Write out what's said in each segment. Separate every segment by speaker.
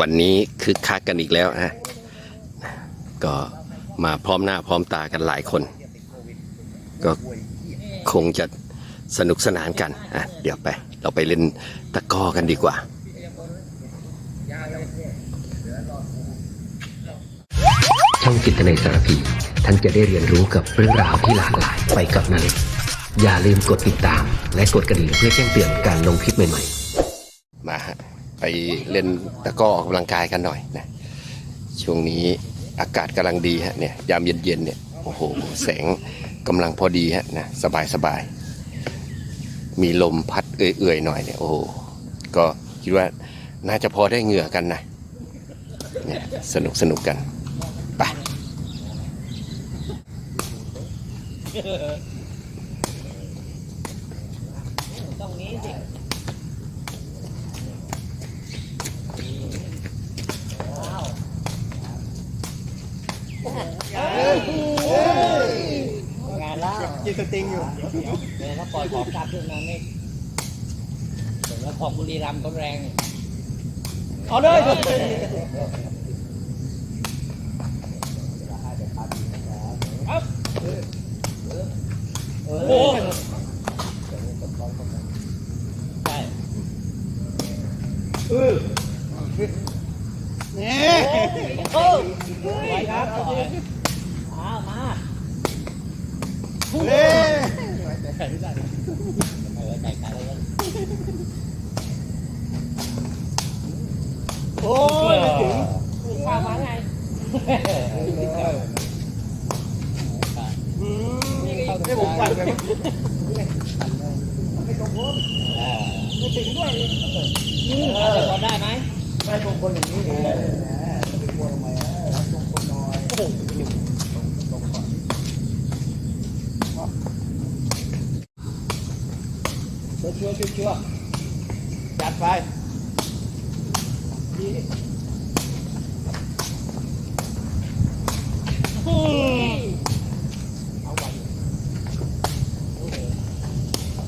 Speaker 1: วันนี้คึกคักกันอีกแล้วฮะก็มาพร้อมหน้าพร้อมตากันหลายคน ก็คงจะสนุกสนานกันอะเดี๋ยวไป เราไปเล่นตะกร้อกันดีกว่า
Speaker 2: ช่องจิตในสารพีท่านจะได้เรียนรู้กับเรื่องราวที่หลากหลายไปกับนาเล็กอย่าลืมกดติดตาม และกดกระดิ่งเพื่อแจ้งเตือนการลงคลิปใหม่ๆ
Speaker 1: มาฮะ ไปเล่นตะก้อออกกำลังกายกันหน่อยนะช่วงนี้อากาศกำลังดีฮะเนี่ยยามเย็นๆเนี่ยโอ้โหแสงกำลังพอดีฮะนะสบายสบายๆมีลมพัดเอื่อยๆหน่อยเนี่ยโอ้โหก็คิดว่าน่าจะพอได้เหงื่อกันนะเนี่ยสนุกสนุกกันไป
Speaker 3: ง งานแล้ว
Speaker 4: กินสติงอยู่
Speaker 3: เดี๋ยวถ้าปล่อยของกลับขึ้นมาไม่ผมแล้วของบุรีรัมย์ก็แรง
Speaker 4: เอาเลย
Speaker 3: โอ้ใช่
Speaker 4: นี่
Speaker 3: โอ้ไว้ครับต่อยอ้าวมา
Speaker 4: เฮ้ย
Speaker 3: ใส่ใจกันเลย
Speaker 4: โอ้ยไม่ถึง
Speaker 3: ข้ามาไง
Speaker 4: อืมให้ผมปั่นไปมั้ง
Speaker 3: ไม่ถึงด้วยจะพอได้ไหม
Speaker 4: ไม่ตรงคนอย่างนี้ น้อยชัวร์ชัวร์ชัวร์ชัวจัดไป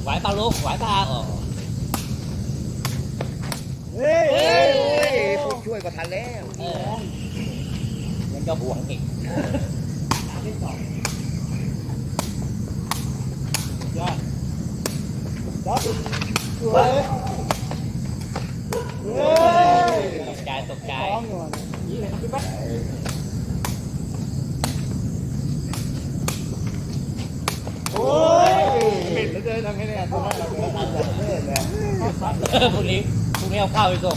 Speaker 3: ไหวปล่าลูกไหวปล่าอ๋อ
Speaker 4: เฮ้ยเฮ้ยผู้ช่วยก็ทันแล้ว
Speaker 3: ก็ห่วงอีก
Speaker 4: ยอดยอดสวย
Speaker 3: ตกใจตกใจ
Speaker 4: ท้องอยู่อะโอ้ยเหม็นเหลือเกินทำไงเนี่ยทำไมเราไม่ทำแบบนี้เนี่ย
Speaker 3: พรุ่งนี้พรุ่งนี้เอาข้าวไปส่ง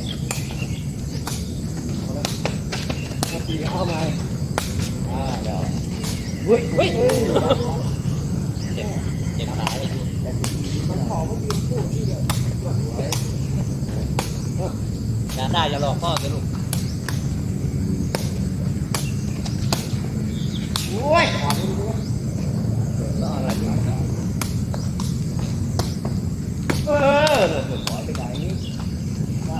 Speaker 4: ครึ่งวิร้อยอย่ามันร้อยเลยเฮ้ยยังมันจะตายเลยสามเมตรโอ้โหมตรสวยสวยแล้วอะไรกับแกแรงดีแรงดีแรงดีตีเข้ามาอ่าเดี๋ยวเฮ้ยเฮ้ย
Speaker 3: เจ็บเจ็บขาเลย
Speaker 4: มันหอมมันยืนพูดที่เดียว
Speaker 3: อย่าได้อยาหลอกพ่อจะลูก
Speaker 4: โอ้ยหอมมันดูแล้วอะไรอยู่เออขอไปไหนได้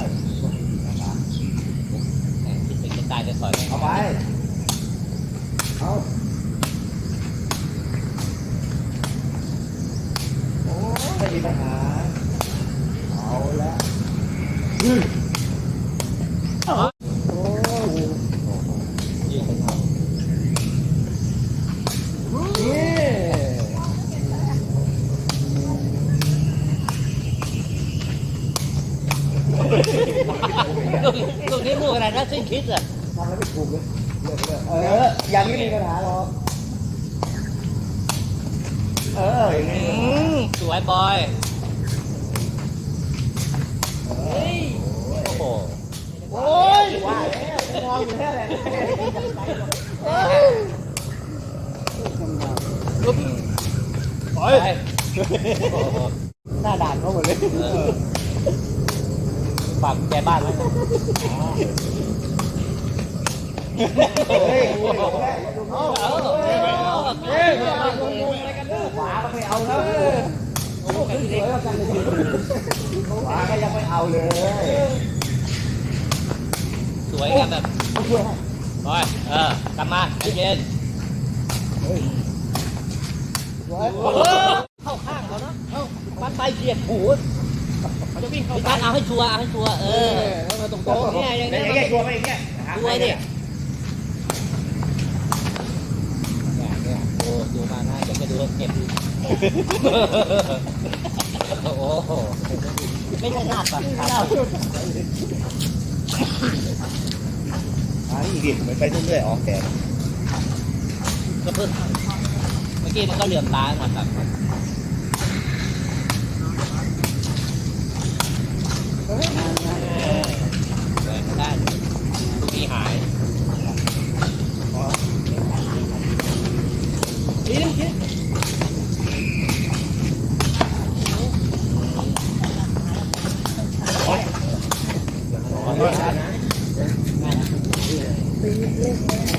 Speaker 3: คิดถึงจะตายจะถอย
Speaker 4: เอาไป เอาโอ้ไม่มีปัญหา เอาละ โอ้
Speaker 3: ยืนเป็นเท้า
Speaker 4: นี่
Speaker 3: ลูกนี้ลูกอะไรนะสิ้นคิดอะ
Speaker 4: ทำแล้วไม่ถูกเลยเลิกเลยเออยังไม่มีปัญหาหรอกเอออย่างนี้
Speaker 3: สวยบอยโอ้โห
Speaker 4: โอ้ยว่าแล้วมองอยู่แค่ไหนเอ้ย
Speaker 3: ไป
Speaker 4: หน้าด่านเขาหมดเลย
Speaker 3: ฝากแกบ้านไว้
Speaker 4: ขวาก็ไม่เอาแล้วโอ้โหขึ้นสวยแล้วกันเลยขวาก็ยังไม่เอาเลย
Speaker 3: วยกันแบบโอ้ยเออกลับมาใจเย็น
Speaker 4: สวย
Speaker 3: เข้าข้างเขาเนาะปัดไปเฉียดหูเขาจะวิ่งเข้าไปเอาให้ชัวร์เอาให้ชัวร์เออ
Speaker 4: แล้วมาตรงโต๊ะ
Speaker 3: เนี่ยอย่างเงี้ย
Speaker 4: อย่างเงี้ยชัวร์ไปอย่างเงี้ย
Speaker 3: ชัวร์ดิโอ้ดูมานะจะไปดูเก็บโอ้โหไม่ใช่หน้าปัดครับ
Speaker 4: อีกดิมันไปเรื่อยๆออกแขน
Speaker 3: ก็เพิ่มเมื่อกี้มันก็เหลื่อมตาหมดแบบได้ทุกทีหายดีนะคิด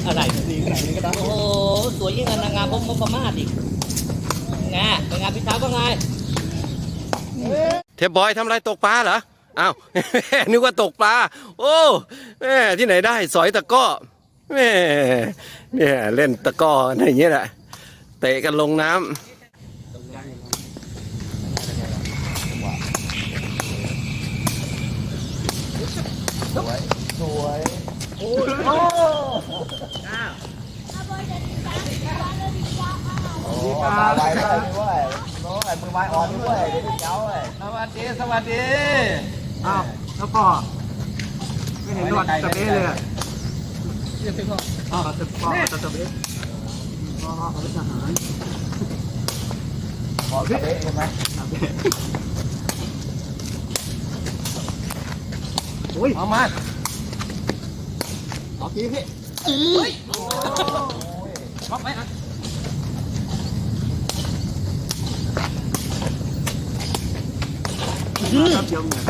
Speaker 3: อะไรโอ้โหสวยยิ่งกว่านางงามพมพม่าอีกไงเป็นงานพิธาว่าไง
Speaker 1: เทปบอยทำอะไรตกปลาเหรออ้าวนึกว่าตกปลาโอ้แม่ที่ไหนได้สอยตะก้อแม่เนี่ยเล่นตะก้ออย่างเงี้ยแหละเตะกันลงน้ำ
Speaker 4: สวยโอ้ย มาไวด้วยด้วยโอ้ยมือไม้อ่อนด้วยเดี๋ยวเจ้าเลย
Speaker 3: สวัสดี สวัสดี
Speaker 5: อ้าวแล้วพ่อไม่เห็นนวดสเปซเลยอะอ๋อสเปซสเปซอ๋อเขาเป็นทหาร
Speaker 4: ขอเตะใช่ไหม
Speaker 5: โอ้ย
Speaker 3: เอามา
Speaker 5: อทีพี่
Speaker 3: ล็อกไว้นะ
Speaker 5: ครับยมเนี่ย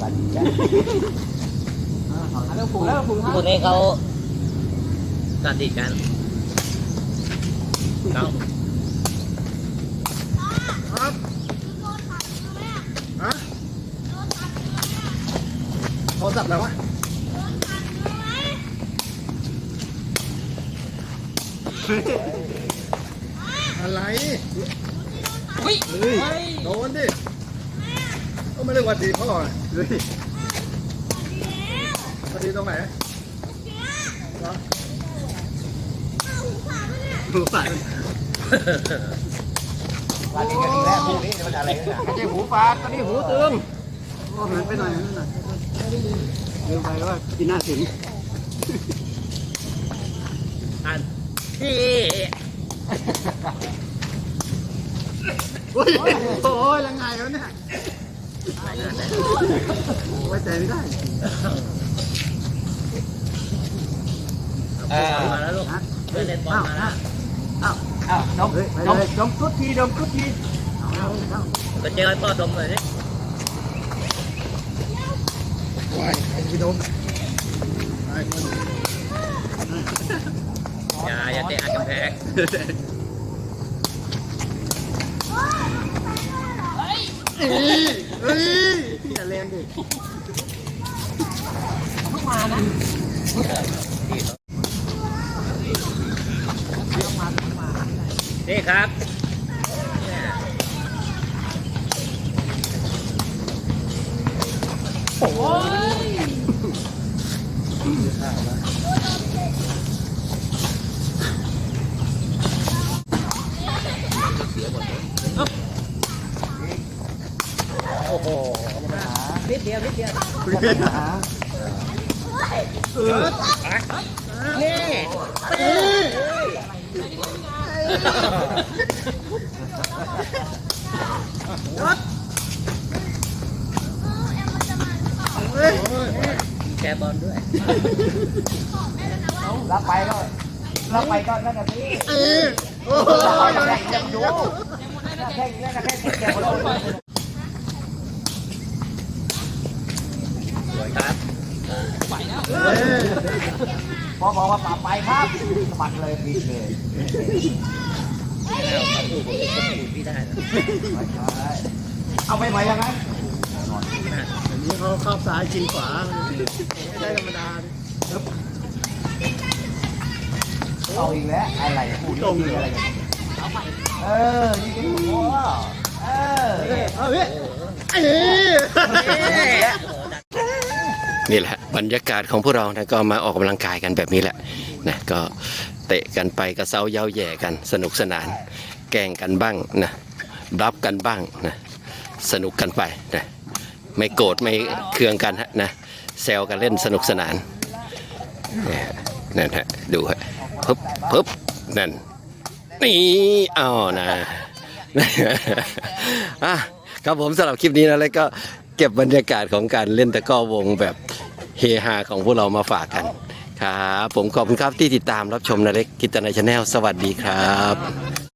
Speaker 4: ตัดใจ
Speaker 5: แล้วผูแล้วผู
Speaker 3: คนนี้เขาสนิทกันเนาะ
Speaker 5: ครับฮะโทร ศัพท์อะไรวะอะไร
Speaker 3: เฮ้ย
Speaker 5: เฮ้ยโดนดิก็ไม่ได้หวัดดีพ่อเฮ้ยหวัดดีตรงไหนเหรอหูฝาด
Speaker 4: วันนี้กันอีกแล้วพรุ่งนี้มันอะไรกัน
Speaker 5: ไม่ใช่หูฝาดตอนนี้หูตึงโอ้หันไปหน่อยหันไปหน่อย ลืมไปว่ากินหน้าถึง
Speaker 3: อันที่
Speaker 5: โอ้ยโอ้ยยังไงวะเนี่ยไว้ใจไม่ได้
Speaker 3: มาแล้วลูกเล่นเล่นบอลมาแล้ว
Speaker 5: อ้าว
Speaker 4: อ้าวน้อง
Speaker 5: เฮ้ยไปเลยดมทุกทีดมทุกทีเอาเอาเอา
Speaker 3: ไปเจอไอ้พ่อดมเลยนี่
Speaker 5: ไปไปดมไป
Speaker 3: อย่าอย่าเตะอัดกำแพง
Speaker 5: เฮ้ยเอย่าแรงดิต้องมา
Speaker 3: นี่ครับ โอ้โหนิดเดียวนิดเดียว
Speaker 4: หา
Speaker 3: นี่แกบอลด้วย
Speaker 4: รับไปก็รับไปก็นั่นน่ะพี่
Speaker 5: โอ้
Speaker 4: รับไป
Speaker 5: ย
Speaker 4: ก็แข่งยังอยู่แข่งนั่นน่ะแข่งแข่งหมดเลย
Speaker 3: ส วยครับไปแล้ว
Speaker 4: พอบอกว่าปรับไปครับสมัครเลยปิดเลย
Speaker 3: พี่ได้
Speaker 4: เอาไปไหวยังไง
Speaker 5: อันนี้เขาเข้าซ้ายกินขวาไม่ได้ธรรมดา
Speaker 4: เอาอีกแล้วอะไรพูดตรงอะไรกันเออนี่เป็นหัวเออ
Speaker 5: เอาพี่เอ้ย
Speaker 1: นี่แหละบรรยากาศของพวกเรานะก็มาออกกำลังกายกันแบบนี้แหละนะก็เตะกันไปกระเซาเย้าแย่กันสนุกสนาน แกงกันบ้างนะรับกันบ้างนะสนุกกันไปนะไม่โกรธไม่เคืองกันนะแซวกันเล่นสนุกสนานเนั่นฮะดูฮะปึ๊บปึ๊บนั่นนี่อ้าวนะอะครับผมสำหรับคลิปนี้นะแล้วก็เก็บบรรยากาศของการเล่นตะก้อวงแบบเฮฮาของพวกเรามาฝากกันครับผมขอบคุณครับที่ติดตามรับชมนาเล็กกิตนาชาแนลสวัสดีครับ